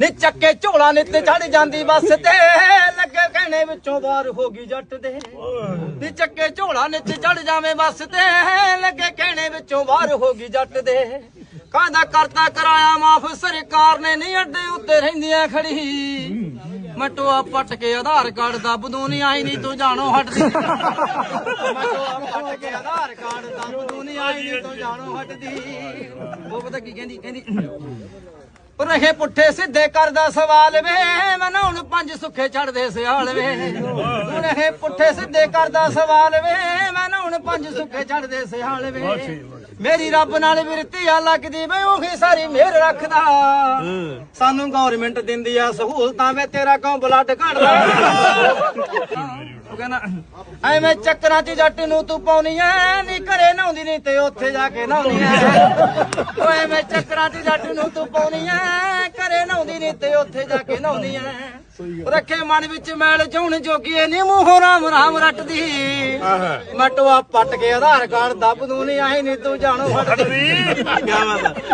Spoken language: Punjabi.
ਨੀ ਚੱਕੇ ਝੋਲਾ ਨਿੱਤ ਚੜ ਜਾਂਦੀ, ਬੱਸ ਤੇ ਲੱਗੇ ਕਹਿਣੇ ਵਿੱਚੋਂ ਬਾਹਰ ਹੋ ਗਈ ਜੱਟ ਦੇ। ਨੀ ਚੱਕੇ ਝੋਲਾ ਨਿੱਤ ਚੜ ਜਾਵੇਂ, ਬੱਸ ਤੇ ਲੱਗੇ ਕਹਿਣੇ ਵਿੱਚੋਂ ਬਾਹਰ ਹੋ ਗਈ ਜੱਟ ਦੇ। ਕਾਹਦਾ ਕਰਤਾ ਕਰਾਇਆ ਮਾਫ, ਸਰਕਾਰ ਨੇ ਨਹੀਂ ਅੱਡੇ ਉੱਤੇ ਰਹਿੰਦੀਆਂ ਖੜੀ। ਮਟੋਆ ਪੱਟ ਕੇ ਆਧਾਰ ਕਾਰਡ ਦਾ ਬਦੂਨੀ ਆਈ ਨਹੀਂ ਤੂੰ ਜਾਣੋ ਹਟਦੀ ਮਟੋਆ ਪੱਟ ਕੇ ਆਧਾਰ ਕਾਰਡ ਦਾ ਬਦੂਨੀ ਆਈ ਨਹੀਂ ਤੂੰ ਜਾਣੋ ਹਟਦੀ ਉਹ ਪਤਾ ਕੀ ਕਹਿੰਦੀ ਕਹਿੰਦੀ ਰਹੇ ਪੁੱਠੇ ਸਿੱਧੇ ਕਰਦਾ ਸਵਾਲ ਵੇ ਮਨੋ ਪੰਜ ਸੁੱਖੇ ਛੱਡਦੇ ਸਿਆਲ ਵੇ। ਹੁਣ ਇਹ ਪੁੱਠੇ ਸਿੱਧੇ ਕਰਦਾ ਸਵਾਲ ਵੇ। ਮਨ ਹੁਣ ਪੰਜ ਸੁੱਖੇ ਛੱਡਦੇ ਸਿਆਲ ਵੇ। ਮੇਰੀ ਰੱਬ ਨਾਲ ਵਿਰਤੀ ਆ ਲੱਗਦੀ ਵੇ ਉਹੀ ਸਾਰੀ ਮਿਹਰ ਰੱਖਦਾ। ਸਾਨੂੰ ਗਵਰਨਮੈਂਟ ਦਿੰਦੀ ਆ ਸਹੂਲਤਾਂ ਵੇ ਤੇਰਾ ਕਿਉਂ ਬਲੱਡ ਘੜਦਾ ਉਹ ਕਹਿੰਦਾ ਐਵੇਂ ਚੱਕਰਾਂ 'ਚ ਜੱਟ ਨੂੰ ਤੂੰ ਪਾਉਣੀ ਐ ਨੀ ਘਰੇ ਨਹਾਉਂਦੀ ਨਹੀਂ ਤੇ ਉੱਥੇ ਜਾ ਕੇ ਨਹਾਉਣੀ ਐ। ਓਏ ਐਵੇਂ ਚੱਕਰਾਂ 'ਚ ਜੱਟ ਨੂੰ ਤੂੰ ਪਾਉਣੀ ਐ ਨਹੀਂ ਤੇ ਉੱਥੇ ਜਾ ਕੇ ਨਹਾਉਣੀ ਐ। ਰੱਖੇ ਮਨ ਵਿੱਚ ਮੈਲ ਚੁਣ ਜੋਗੀ ਨੀ ਮੂੰਹੋਂ ਰਾਮ ਰਾਮ ਰੱਟਦੀ। ਮਟਵਾ ਪੱਟ ਕੇ ਆਧਾਰ ਕਾਰਡ ਦੱਬ ਦੂੰ ਨਹੀਂ ਆਈ ਨਹੀਂ ਤੂੰ ਜਾਣੋ ਹਟਦੀ ਕੀ ਬਾਤ